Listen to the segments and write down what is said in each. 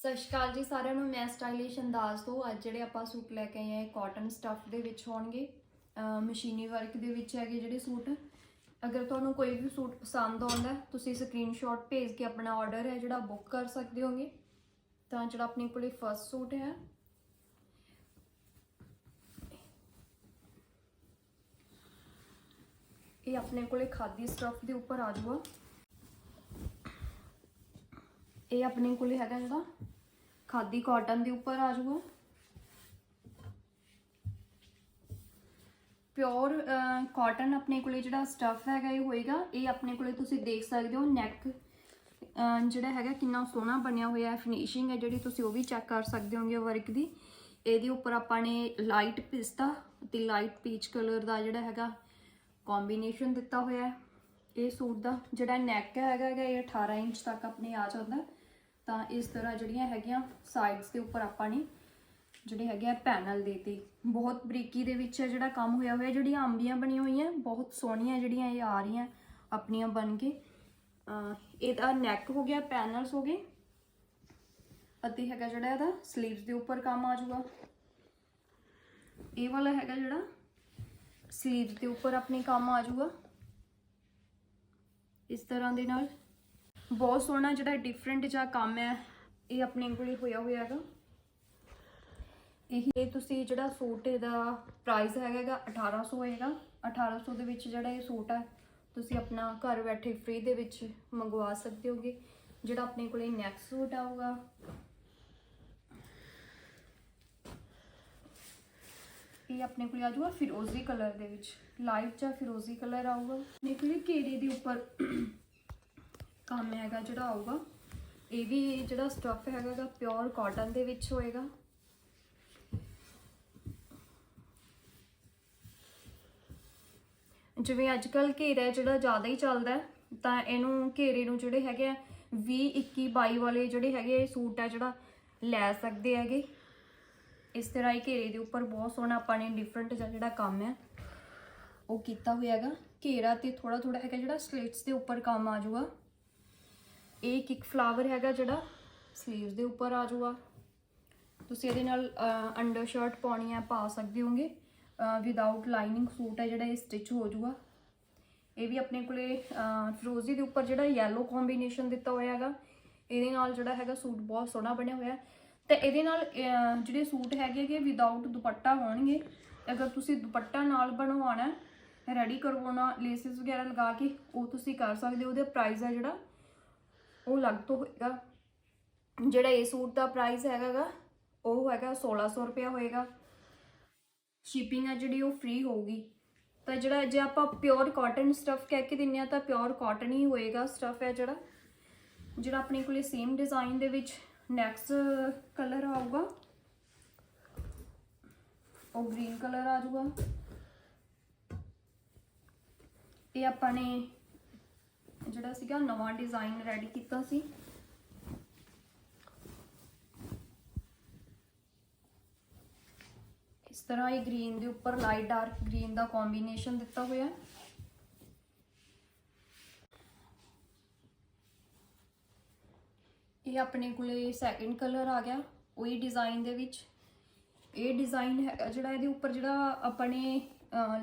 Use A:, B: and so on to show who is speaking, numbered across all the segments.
A: ਸਤਿ ਸ਼੍ਰੀ ਅਕਾਲ ਜੀ, ਸਾਰਿਆਂ ਨੂੰ ਮੈਂ ਸਟਾਈਲਿਸ਼ ਅੰਦਾਜ਼ ਤੋਂ ਅੱਜ ਜਿਹੜੇ ਆਪਾਂ ਸੂਟ ਲੈ ਕੇ ਆਏ ਆ, ਇਹ ਕਾਟਨ ਸਟੱਫ ਦੇ ਵਿੱਚ ਹੋਣਗੇ। ਮਸ਼ੀਨੀ ਵਰਕ ਦੇ ਵਿੱਚ ਹੈਗੇ ਜਿਹੜੇ ਸੂਟ। ਅਗਰ ਤੁਹਾਨੂੰ ਕੋਈ ਵੀ ਸੂਟ ਪਸੰਦ ਆਉਂਦਾ, ਤੁਸੀਂ ਸਕਰੀਨਸ਼ਾਟ ਭੇਜ ਕੇ ਆਪਣਾ ਆਰਡਰ ਹੈ ਜਿਹੜਾ ਬੁੱਕ ਕਰ ਸਕਦੇ ਹੋਗੇ। ਤਾਂ ਜਿਹੜਾ ਆਪਣੇ ਕੋਲੇ ਫਰਸਟ ਸੂਟ ਹੈ। ਇਹ ਆਪਣੇ ਕੋਲੇ ਖਾਦੀ ਸਟੱਫ ਦੇ ਉੱਪਰ ਆ ਜਾਊਗਾ। ਇਹ ਆਪਣੇ ਕੋਲੇ ਹੈਗਾ ਜਿਹੜਾ ਖਾਦੀ ਕਾਟਨ ਦੇ ਉੱਪਰ ਆ ਜਾਊਗਾ। ਪਿਓਰ ਕਾਟਨ ਆਪਣੇ ਕੋਲੇ ਜਿਹੜਾ ਸਟੱਫ ਹੈਗਾ ਇਹ ਹੋਏਗਾ, ਇਹ ਆਪਣੇ ਕੋਲੇ ਤੁਸੀਂ ਦੇਖ ਸਕਦੇ ਹੋ ਨੈਕ ਜਿਹੜਾ ਹੈਗਾ ਕਿੰਨਾ ਸੋਹਣਾ ਬਣਿਆ ਹੋਇਆ ਹੈ ਫਿਨਿਸ਼ਿੰਗ ਹੈ ਜਿਹੜੀ ਤੁਸੀਂ ਉਹ ਵੀ ਚੈੱਕ ਕਰ ਸਕਦੇ ਹੋਗੇ ਵਰਕ ਦੀ। ਇਹਦੇ ਉੱਪਰ ਆਪਾਂ ਨੇ ਲਾਈਟ ਪਿਸਤਾ ਤੇ ਲਾਈਟ ਪੀਚ ਕਲਰ ਦਾ ਜਿਹੜਾ ਹੈਗਾ ਕੰਬੀਨੇਸ਼ਨ ਦਿੱਤਾ ਹੋਇਆ ਹੈ। ਇਹ ਸੂਟ ਦਾ ਜਿਹੜਾ ਨੈਕ ਹੈਗਾ ਹੈਗਾ ਇਹ 18 ਇੰਚ ਤੱਕ ਆਪਣੇ ਆ ਜਾਂਦਾ। ਹੈ। ਤਾਂ ਇਸ ਤਰ੍ਹਾਂ ਜਿਹੜੀਆਂ ਹੈਗੀਆਂ ਸਾਈਡਸ ਦੇ ਉੱਪਰ ਆਪਾਂ ਨੇ ਜਿਹੜੇ ਹੈਗੇ ਆ ਪੈਨਲ ਦੇਤੇ ਬਹੁਤ ਬਰੀਕੀ ਦੇ ਵਿੱਚ ਜਿਹੜਾ ਕੰਮ ਹੋਇਆ ਹੋਇਆ, ਜਿਹੜੀਆਂ ਅੰਬੀਆਂ ਬਣੀਆਂ ਹੋਈਆਂ, ਬਹੁਤ ਸੋਹਣੀਆਂ ਜਿਹੜੀਆਂ ਇਹ ਆ ਰਹੀਆਂ ਆਪਣੀਆਂ ਬਣ ਕੇ। ਇਹਦਾ ਨੈਕ ਹੋ ਗਿਆ ਪੈਨਲਸ ਹੋ ਗਏ, ਅਤੇ ਹੈਗਾ ਜਿਹੜਾ ਇਹਦਾ 슬ੀਵਸ ਦੇ ਉੱਪਰ ਕੰਮ ਆ ਜਾਊਗਾ। ਇਹ ਵਾਲਾ ਹੈਗਾ ਜਿਹੜਾ 슬ੀਵਸ ਦੇ ਉੱਪਰ ਆਪਣੇ ਕੰਮ ਆ ਜਾਊਗਾ। ਇਸ ਤਰ੍ਹਾਂ ਦੇ ਨਾਲ ਬਹੁਤ ਸੋਹਣਾ ਜਿਹੜਾ ਡਿਫਰੈਂਟ ਜਿਹਾ ਕੰਮ ਹੈ, ਇਹ ਆਪਣੇ ਕੋਲੇ ਹੋਇਆ ਹੋਇਆ ਹੈਗਾ। ਇਹ ਤੁਸੀਂ ਜਿਹੜਾ ਸੂਟ ਇਹਦਾ ਪ੍ਰਾਈਸ ਹੈਗਾ 1800 ਹੋਏਗਾ 1800 ਦੇ ਵਿੱਚ ਜਿਹੜਾ ਇਹ ਸੂਟ ਹੈ, ਤੁਸੀਂ ਆਪਣਾ ਘਰ ਬੈਠੇ ਫ੍ਰੀ ਦੇ ਵਿੱਚ ਮੰਗਵਾ ਸਕਦੇ ਹੋਗੇ। ਜਿਹੜਾ ਆਪਣੇ ਕੋਲੇ ਨੈਕਸਟ ਸੂਟ ਆਊਗਾ। ਇਹ ਆਪਣੇ ਕੋਲ ਆ ਜਾਊਗਾ ਫਿਰੋਜ਼ੀ ਕਲਰ ਦੇ ਵਿੱਚ। ਲਾਈਟ ਜਾਂ ਫਿਰੋਜ਼ੀ ਕਲਰ ਆਊਗਾ। ਨਿਕਲੇ ਘੇਰੇ ਦੇ ਉੱਪਰ ਕੰਮ ਹੈਗਾ ਜਿਹੜਾ ਆਊਗਾ, ਇਹ ਵੀ ਜਿਹੜਾ ਸਟੱਫ ਹੈਗਾ ਪਿਓਰ ਕਾਟਨ ਦੇ ਵਿੱਚ ਹੋਏਗਾ। ਜਿਵੇਂ ਅੱਜ ਕੱਲ ਘੇਰਾ ਜਿਹੜਾ ਜ਼ਿਆਦਾ ਹੀ ਚੱਲਦਾ ਤਾਂ ਇਹਨੂੰ ਘੇਰੇ ਨੂੰ ਜਿਹੜੇ ਹੈਗੇ ਆ 20 21 22 ਵਾਲੇ ਜਿਹੜੇ ਹੈਗੇ ਸੂਟ ਆ ਜਿਹੜਾ ਲੈ ਸਕਦੇ ਹੈਗੇ। ਇਸ ਤਰ੍ਹਾਂ ਹੀ ਘੇਰੇ ਦੇ ਉੱਪਰ ਬਹੁਤ ਸੋਹਣਾ ਆਪਾਂ ਨੇ ਡਿਫਰੈਂਟ ਜਿਹੜਾ ਕੰਮ ਹੈ, ਉਹ ਕੀਤਾ ਹੋਇਆ ਹੈਗਾ। ਘੇਰਾ ਤੇ ਥੋੜਾ ਥੋੜਾ ਹੈਗਾ ਜਿਹੜਾ ਸਲੇਟਸ ਦੇ ਉੱਪਰ ਕੰਮ ਆ ਜਾਊਗਾ। ਇਹ ਇੱਕ ਫਲਾਵਰ ਹੈਗਾ ਜਿਹੜਾ 슬ੀਵਸ ਦੇ ਉੱਪਰ ਆ ਜਾਊਗਾ। ਤੁਸੀਂ ਇਹਦੇ ਨਾਲ ਅੰਡਰ ਸ਼ਰਟ ਪਾਉਣੀ ਹੈ, ਪਾ ਸਕਦੇ ਹੋਗੇ। ਵਿਦਆਊਟ ਲਾਈਨਿੰਗ ਸੂਟ ਹੈ ਜਿਹੜਾ, ਇਹ ਸਟਿਚ ਹੋ ਜਾਊਗਾ। ਇਹ ਵੀ ਆਪਣੇ ਕੋਲੇ ਫਰੋਜ਼ੀ ਦੇ ਉੱਪਰ ਜਿਹੜਾ ਯੈਲੋ ਕੰਬੀਨੇਸ਼ਨ ਦਿੱਤਾ ਹੋਇਆ ਹੈਗਾ। ਇਹਦੇ ਨਾਲ ਜਿਹੜਾ ਹੈਗਾ ਸੂਟ ਬਹੁਤ ਸੋਹਣਾ ਬਣਿਆ ਹੋਇਆ ਹੈ। ਤੇ ਇਹਦੇ ਨਾਲ ਜਿਹੜੇ ਸੂਟ ਹੈਗੇ ਕਿ ਵਿਦਆਊਟ ਦੁਪੱਟਾ ਹੋਣਗੇ, ਅਗਰ ਤੁਸੀਂ ਦੁਪੱਟਾ ਨਾਲ ਬਣਵਾਉਣਾ ਰੈਡੀ ਕਰਵਾਉਣਾ ਲੇਸਿਸ ਵਗੈਰਾ ਲਗਾ ਕੇ, ਉਹ ਤੁਸੀਂ ਕਰ ਸਕਦੇ ਹੋ। ਉਹਦਾ ਪ੍ਰਾਈਸ ਹੈ ਜਿਹੜਾ ਉਹ ਅਲੱਗ ਤੋਂ ਹੋਏਗਾ। ਜਿਹੜਾ ਇਹ ਸੂਟ ਦਾ ਪ੍ਰਾਈਸ ਹੈਗਾਗਾ, ਉਹ ਹੈਗਾ 1600 ਰੁਪਇਆ ਹੋਏਗਾ। ਸ਼ਿਪਿੰਗ ਹੈ ਜਿਹੜੀ ਉਹ ਫ੍ਰੀ ਹੋਊਗੀ। ਤਾਂ ਜਿਹੜਾ ਜੇ ਆਪਾਂ ਪਿਓਰ ਕਾਟਨ ਸਟਫ ਕਹਿ ਕੇ ਦਿੰਨੇ ਆ, ਤਾਂ ਪਿਓਰ ਕਾਟਨ ਹੀ ਹੋਏਗਾ ਸਟਫ ਹੈ ਜਿਹੜਾ। ਜਿਹੜਾ ਆਪਣੇ ਕੋਲੇ ਸੇਮ ਡਿਜ਼ਾਈਨ ਦੇ ਵਿੱਚ ਨੈਕਸਟ ਕਲਰ ਆਊਗਾ। ਉਹ ਗ੍ਰੀਨ ਕਲਰ ਆ ਜਾਊਗਾ। ਇਹ ਆਪਾਂ ਨੇ ਜਿਹੜਾ ਸੀਗਾ, ਨਵਾਂ ਡਿਜ਼ਾਈਨ ਰੈਡੀ ਕੀਤਾ ਸੀ। ਇਸ ਤਰ੍ਹਾਂ ਇਹ ਗ੍ਰੀਨ ਦੇ ਉੱਪਰ ਲਾਈਟ ਡਾਰਕ ਗ੍ਰੀਨ ਦਾ ਕੰਬੀਨੇਸ਼ਨ ਦਿੱਤਾ ਹੋਇਆ ਹੈ। ਇਹ ਆਪਣੇ ਕੋਲੇ ਸੈਕਿੰਡ ਕਲਰ ਆ ਗਿਆ, ਉਹੀ ਡਿਜ਼ਾਈਨ ਦੇ ਵਿੱਚ। ਇਹ ਡਿਜ਼ਾਈਨ ਹੈ, ਜਿਹੜਾ ਇਹਦੇ ਉੱਪਰ ਜਿਹੜਾ ਆਪਣੇ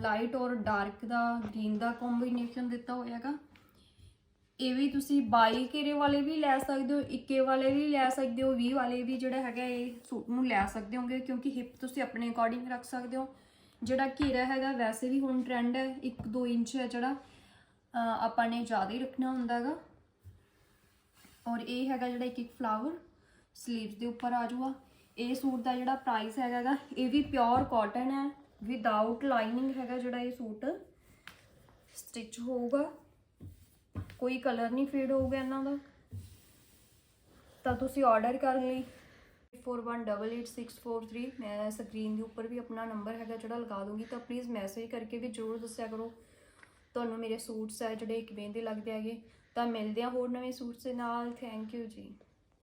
A: ਲਾਈਟ ਔਰ ਡਾਰਕ ਦਾ ਗ੍ਰੀਨ ਦਾ ਕੰਬੀਨੇਸ਼ਨ ਦਿੱਤਾ ਹੋਇਆ ਹੈਗਾ। ਇਹ ਵੀ ਤੁਸੀਂ 22 ਘੇਰੇ ਵਾਲੇ ਵੀ ਲੈ ਸਕਦੇ ਹੋ 21 ਵਾਲੇ ਵੀ ਲੈ ਸਕਦੇ ਹੋ 20 ਵਾਲੇ ਵੀ ਜਿਹੜਾ ਹੈਗਾ ਇਹ ਸੂਟ ਨੂੰ ਲੈ ਸਕਦੇ ਹੋਗੇ, ਕਿਉਂਕਿ ਹਿਪ ਤੁਸੀਂ ਆਪਣੇ ਅਕੋਰਡਿੰਗ ਰੱਖ ਸਕਦੇ ਹੋ। ਜਿਹੜਾ ਘੇਰਾ ਹੈਗਾ, ਵੈਸੇ ਵੀ ਹੁਣ ਟ੍ਰੈਂਡ ਹੈ 1-2 ਇੰਚ ਹੈ ਜਿਹੜਾ ਆਪਾਂ ਨੇ ਜ਼ਿਆਦਾ ਹੀ ਰੱਖਣਾ ਹੁੰਦਾ ਹੈਗਾ। ਔਰ ਇਹ ਹੈਗਾ ਜਿਹੜਾ ਇੱਕ ਇੱਕ ਫਲਾਵਰ ਸਲੀਵਸ ਦੇ ਉੱਪਰ ਆ ਜਾਊਗਾ। ਇਹ ਸੂਟ ਦਾ ਜਿਹੜਾ ਪ੍ਰਾਈਸ ਹੈਗਾ ਇਹ ਵੀ ਪਿਓਰ ਕਾਟਨ ਹੈ ਵਿਦਆਊਟ ਲਾਈਨਿੰਗ ਹੈਗਾ ਜਿਹੜਾ ਇਹ ਸੂਟ ਸਟਿਚ ਹੋਊਗਾ। ਕੋਈ ਕਲਰ ਨਹੀਂ ਫੇਡ ਹੋਊਗਾ ਇਹਨਾਂ ਦਾ। ਤਾਂ ਤੁਸੀਂ ਆਰਡਰ ਕਰ ਲਈ 41888643 ਮੈਂ ਸਕਰੀਨ ਦੇ ਉੱਪਰ ਵੀ ਆਪਣਾ ਨੰਬਰ ਹੈਗਾ ਜਿਹੜਾ ਲਗਾ ਦੂੰਗੀ ਤਾਂ ਪਲੀਜ਼ ਮੈਸੇਜ ਕਰਕੇ ਵੀ ਜ਼ਰੂਰ ਦੱਸਿਆ ਕਰੋ। ਤੁਹਾਨੂੰ ਮੇਰੇ ਸੂਟਸ ਹੈ ਜਿਹੜੇ ਕਿਵੇਂ ਦੇ ਲੱਗਦੇ ਹੈਗੇ, ਤਾਂ ਮਿਲਦੇ ਆ ਹੋਰ ਨਵੇਂ ਸੂਟਸ ਦੇ ਨਾਲ। ਥੈਂਕ ਯੂ ਜੀ।